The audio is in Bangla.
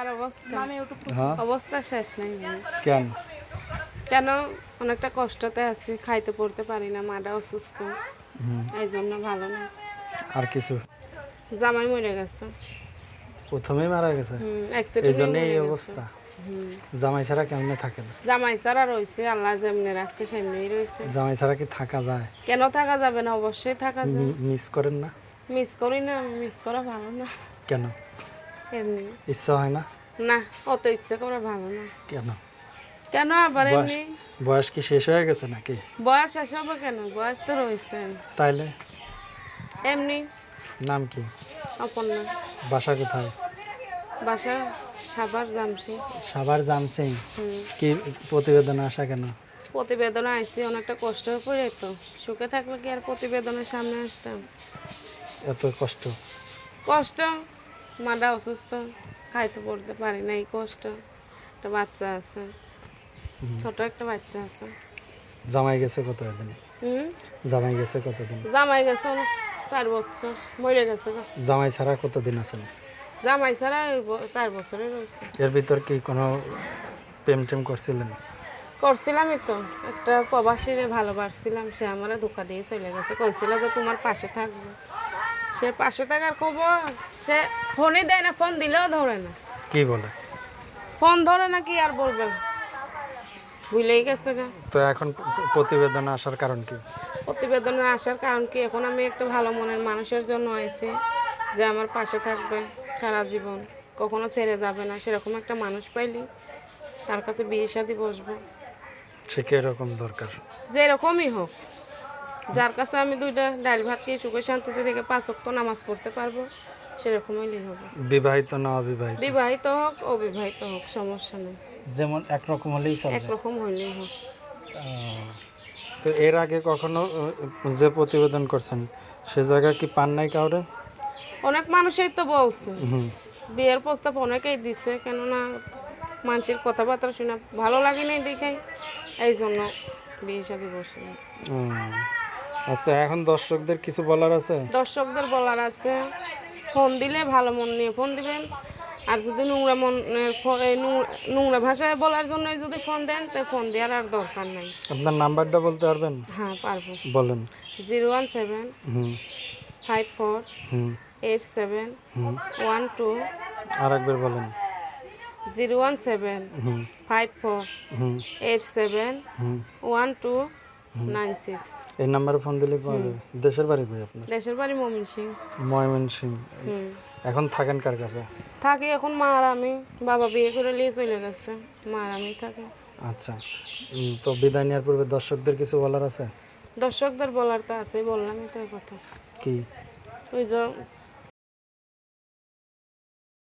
আর অবস্থা? হ্যাঁ। অবস্থা শেষ নাই। কেন? কেন? অনেকটা কষ্টতে আছি খাইতে পড়তে পারি না মাটা অসুস্থ। এই জন্য ভালো না। আর কিছু? জামাই মরে গেছে। প্রথমেই মারা গেছে? এই জন্য এই অবস্থা। জামাই ছাড়া কেমনে থাকে? না জামাই ছাড়া রয়েছে আল্লাহ যেমনি রাখছে সেমনি রয়েছে। জামাই ছাড়া কি থাকা যায়? কেন থাকা যাবে না? অবশ্যই থাকা যায়। মিস করেন না? মিস করি না মিস করা ভালো না। কেন? এমনি। ইচ্ছা হয় না? না অত ইচ্ছা করা ভালো না। কেন? কেন আবার এমনি? বয়স কি শেষ হয়ে গেছে নাকি? বয়স শেষ হবে কেন? বয়স তো রয়েছে। তাইলে? এমনি। নাম কি? অপর্ণা। বাসা কোথায়? বাসা সাবার জামছি সাবার জানছেন কি প্রতিবেদন আসা কেন? প্রতিবেদনে আইসি অনেকটা কষ্ট হয়ে পড়ে তো সুখে থাকলে কি আর প্রতিবেদনের সামনে আসতাম? এত কষ্ট? কষ্ট? মাটা অসুস্থ খাইতে পড়তে পারি না এই কষ্ট। একটা বাচ্চা আছে। ছোট একটা বাচ্চা আছে। জামাই গেছে কতদিন? হুম? জামাই গেছে কত দিন জামাই গেছে চার বছর মরে গেছে জামাই ছাড়া কত দিন আছেন? জামাই ছাড়া চার বছরে রয়েছে। এর ভিতর কি কোনো প্রেম টেম করছিলেন? করছিলামই তো। একটা প্রবাসীরে ভালোবাসছিলাম সে আমার ধোকা দিয়ে চলে গেছে। কইছিল যে তোমার পাশে থাকবে। সে পাশে থাকার খবর। সে ফোনই দেয় না ফোন দিলেও ধরে না। কি বলে? ফোন ধরে না কি আর বলবে? ভুলেই গেছে গা। তো এখন প্রতিবেদন আসার কারণ কি? প্রতিবেদনে আসার কারণ কি? এখন আমি একটা ভালো মনের মানুষের জন্য আইছি যে আমার পাশে থাকবে সারা জীবন। কখনো ছেড়ে যাবে না সেরকম একটা মানুষ পাইলি তার কাছে বিয়ে শাদি বসবো। সে কীরকম দরকার? যে এরকমই হোক। যার কাছে আমি দুইটা ডাল ভাত খেয়ে সুখে শান্তিতে থেকে পাঁচ অক্ত নামাজ পড়তে পারব সেরকম হইলেই হবে। বিবাহিত না অবিবাহিত? বিবাহিত হোক অবিবাহিত হোক সমস্যা নেই। যেমন একরকম হলেই চলবে একরকম হইলেই হোক। তো এর আগে কখনো যে প্রতিবেদন করছেন সে জায়গায় কি পান নাই কাউরে? অনেক মানুষই তো বলছে। বিয়ের প্রস্তাব অনেকেই দিছে কেননা মানুষের কথাবার্তা শুনে ভালো লাগে নাই দেখাই এই জন্য বিয়ে সাথে বসে আচ্ছা এখন দর্শকদের কিছু বলার আছে? দর্শকদের বলার আছে ফোন দিলে ভালো মন নিয়ে ফোন দিবেন। আর যদি নোংরা এই নোংরা- ভাষায় বলার জন্য যদি ফোন দেন তো ফোন দেওয়ার আর দরকার নাই। আপনার নাম্বারটা বলতে পারবেন? হ্যাঁ পারব। বলেন। Zero one seven hmm. Five four hmm. Eight seven one two আর একবার বলেন। Zero one seven hmm. Five four hmm. Eight seven hmm. One two nine six. এই নাম্বারে ফোন দিলে পাওয়া যাবে। দেশের বাড়ি কই আপনার? দেশের বাড়ি মমিন সিং ময়মন সিং এখন থাকেন কার কাছে? থাকি এখন মা আর আমি। বাবা বিয়ে করে নিয়ে চলে গেছে। মা আর আমি থাকি। আচ্ছা। তো বিদায় নেওয়ার পূর্বে দর্শকদের কিছু বলার আছে? দর্শকদের বলার তো আছে বললামই তো কথা। কি? ওই যে